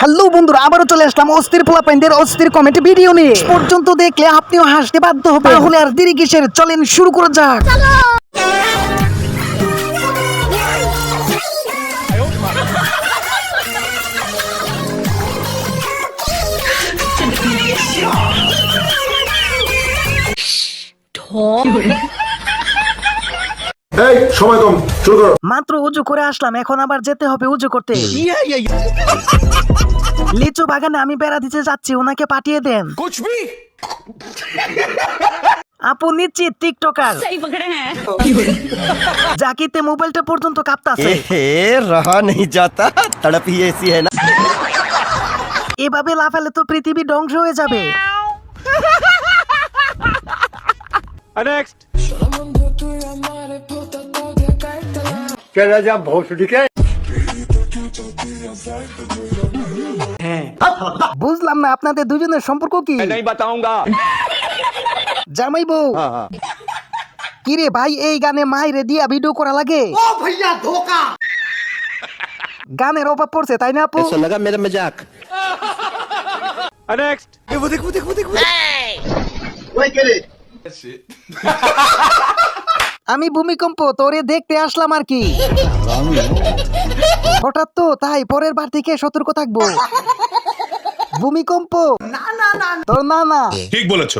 Hello বন্ধুরা আবারও চলে আসলাম অস্থির পোলাপাইনদের অস্থির কমেন্ট ভিডিও নিয়ে। পর্যন্ত দেখলে আপনিও হাসতে বাধ্য হবে তাহলে আর দেরি কিসের? চলেন শুরু করে যাক। সময় কম শুরু করো। মাত্র উজু করে আসলাম এখন আবার যেতে হবে উজু করতে। লিচু বাগানে আমি বেড়া দিতে যাচ্ছি ওনাকে পাঠিয়ে দেন। আপু নিচ্ছি টিকটকার। হ্যাঁ। জাকিতে মোবাইলটা পর্যন্ত কাঁপতাছে। রহা নেই যাতা তড়পি এসি হ্যায় না। এভাবে লাফালে তো পৃথিবী ধ্বংস হয়ে যাবে। নেক্সট বুঝলাম না আপনাদের দুজনের সম্পর্ক কি नहीं बताऊंगा জামাই বউ কিরে ভাই এই গানে মাইরে দিয়া ভিডিও করা লাগে ও ভাইয়া ধোকা গানের অভাব পড়ছে তাই না আপু ऐसा लगा मेरा मजाक नेक्स्ट আমি ভূমিকম্প তোরে দেখতে আসলাম আর কি হঠাৎ তো তাই পরের বার থেকে সতর্ক থাকব ভূমিকম্প না না না তোর না না ঠিক বলেছ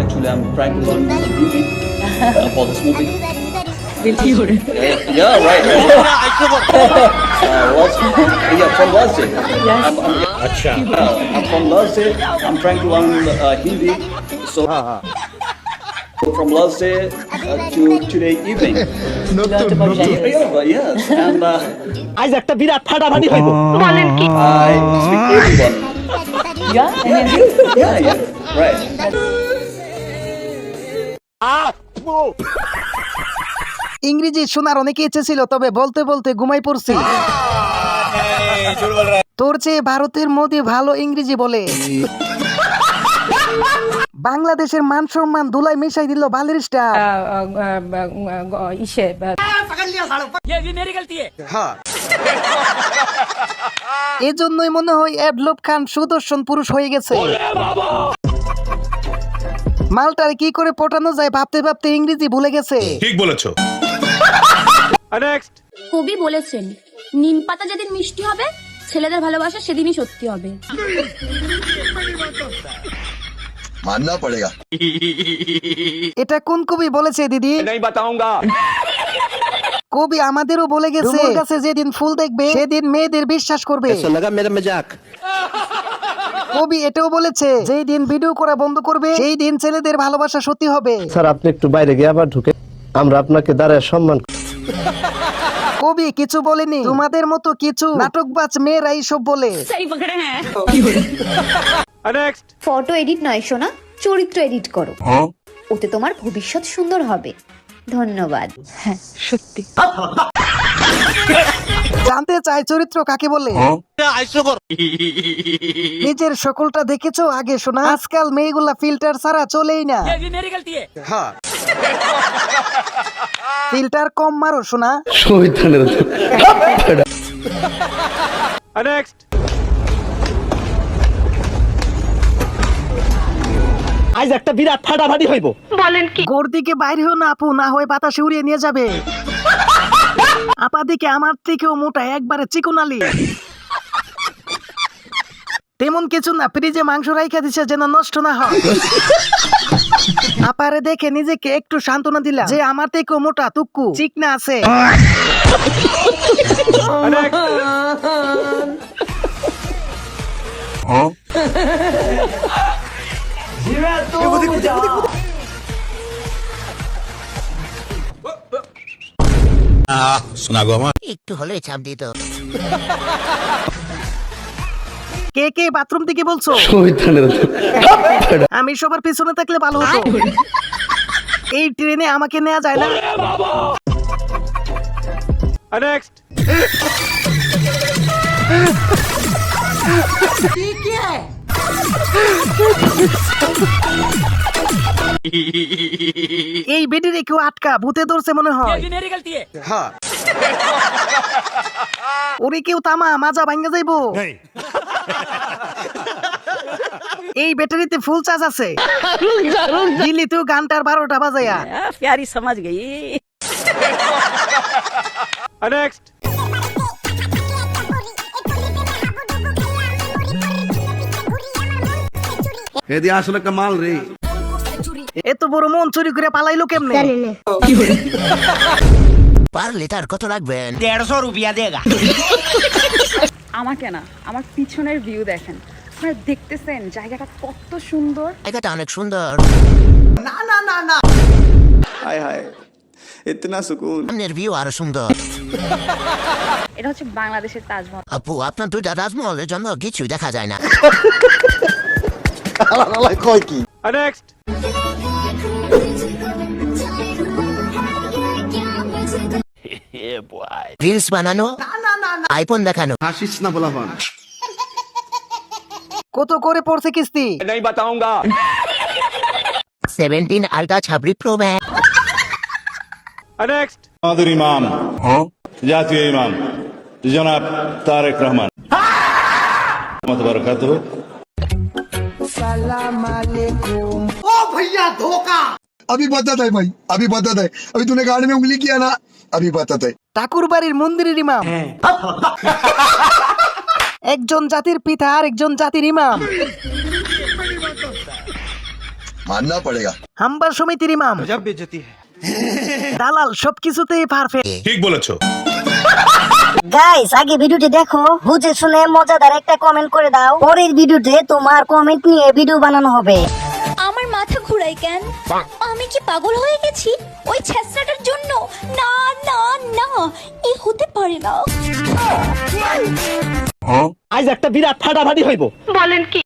Actually, I'm prank calling uh, for this movie. yeah, right. uh, last, yeah, from last year. Yes. I'm, I'm, uh, I'm from last day. I'm trying to learn uh, Hindi. So, from last day uh, to today evening. Yeah, but yes, and uh, আজ একটা বিরাট ফাটাফাটি হইব I speak everyone. Yeah, yeah, yeah, right. ইংরেজি শোনার অনেক ইচ্ছে ছিল তবে বলতে বলতে ঘুমাই পড়ছি তোর চেয়ে ভারতের মোদি ভালো ইংরেজি বলে। বাংলাদেশের মান সম্মান ধুলাই মিশাই দিল বালির হ্যাঁ। এই জন্যই মনে হয় এডলুপ খান সুদর্শন পুরুষ হয়ে গেছে। মালটার কি করে পটানো যায় ভাবতে ভাবতে ইংরেজি ভুলে গেছে। ঠিক বলেছ। কবি বলেছেন নিম পাতা যেদিন মিষ্টি হবে ছেলেদের ভালোবাসা সেদিনই সত্যি হবে এটা কোন কবি বলেছে দিদি नहीं बताऊंगा কবি আমাদেরও বলে গেছে ওর কাছে যেদিন ফুল দেখবে সেদিন মেয়েদের বিশ্বাস করবে ऐसा लगा मेरा मजाक কবি এটাও বলেছে যেই দিন ভিডিও করা বন্ধ করবে সেই দিন ছেলেদের ভালোবাসা সত্যি হবে স্যার আপনি একটু বাইরে গিয়ে আবার ঢুকে আমরা আপনাকে দাঁড়ায় সম্মান করি। কবি কিছু বলেনি। তোমাদের মতো কিছু নাটকবাজ মেয়েরা এইসব বলে। ফটো এডিট হ্যাঁ। নয় শোনা চরিত্র এডিট করো। হ্যাঁ। ওতে তোমার ভবিষ্যৎ সুন্দর হবে। ধন্যবাদ। হ্যাঁ। সত্যি। জানতে চাই চরিত্র কাকে বলে? নিজের সকলটা দেখেছ আগে শোনা? আজকাল মেয়েগুলা ফিল্টার ছাড়া চলেই না। হ্যাঁ। ফিল্টার কম মারো শোনা? আজ একটা বিরাট ফাটাফাটি হইব। বলেন কি গোর দিকে বাইরে হো না আপু না হয়ে বাতাসে উড়িয়ে নিয়ে যাবে। আপা দিকে আমার থেকেও মোটা একবারে চিকনালি। তেমন কিছু না ফ্রিজে মাংস রাইখা দিছে যেন নষ্ট না হয়। আপারে দেখে নিজেকে একটু সান্ত্বনা দিলাম। যে আমার থেকেও মোটা তুক্কু চিকনা আছে। শোনা আমার। একটু হলেই চাপ দিত। কে কে বাথরুম থেকে বলছো? আমি সবার পিছনে থাকলে ভালো হতো। এই ট্রেনে আমাকে নেওয়া যায় না। নেক্সট এই বেডিরে কেউ আটকা ভূতে ধরছে মনে হয় हाँ ওরে কেউ তামা মাজা ভাঙ্গা যাইবো এই ব্যাটারিতে ফুল চার্জ আছে দিল্লি তুই গানটার বারোটা বাজাইয়া प्यारी समझ गई नेक्स्ट এদি আসলে একটা মাল রে এত বড় মন চুরি করে পালাইলো কেমনে? পার লিটার কত লাগবে দেড়শো রুপিয়া দেগা। আমাকে না আমার পিছনের ভিউ দেখেন। আপনারা দেখতেছেন জায়গাটা কত সুন্দর? জায়গাটা অনেক সুন্দর। না না না না। হাই হাই ইতনা সুকুন। ভিউ আরও সুন্দর। এটা হচ্ছে বাংলাদেশের তাজমহল। আপু আপনার দুইটা তাজমহলের জন্য কিছু দেখা যায় না। কয় কি? নেক্সট नेक्स्ट রিলস বানানো আইফোন দেখানো হাসিস না বলা হন কত করে পড়ছে কিস্তি नहीं बताऊंगा সেভেন্টিন আলট্রা ছাবরি প্রো नेक्स्ट আমাদের ইমাম জাতীয় ইমাম জনাব তারেক রহমান বারাকাতুহু अभी बताता है भाई अभी बताता है अभी तूने गाड़ी में उंगली किया ना আমি বাতাতাই। ঠাকুর মন্দিরের ইমাম। একজন জাতির পিতা আর একজন জাতির ইমাম। মাননা পড়েগা। হাম্বার সমিতির ইমাম। দালাল সবকিছুতেই পারফেক্ট ঠিক বলেছ। গাইস আগে ভিডিওটি দেখো বুঝে শুনে মজাদার একটা কমেন্ট করে দাও। পরের ভিডিওতে তোমার কমেন্ট নিয়ে ভিডিও বানানো হবে। ঘুরাই কেন? আমি কি পাগল হয়ে গেছি? ওই ছেঁচড়াটার জন্য? না না না এ হতে পারে না। আজ একটা বিরাট ফাটাফাটি হইব।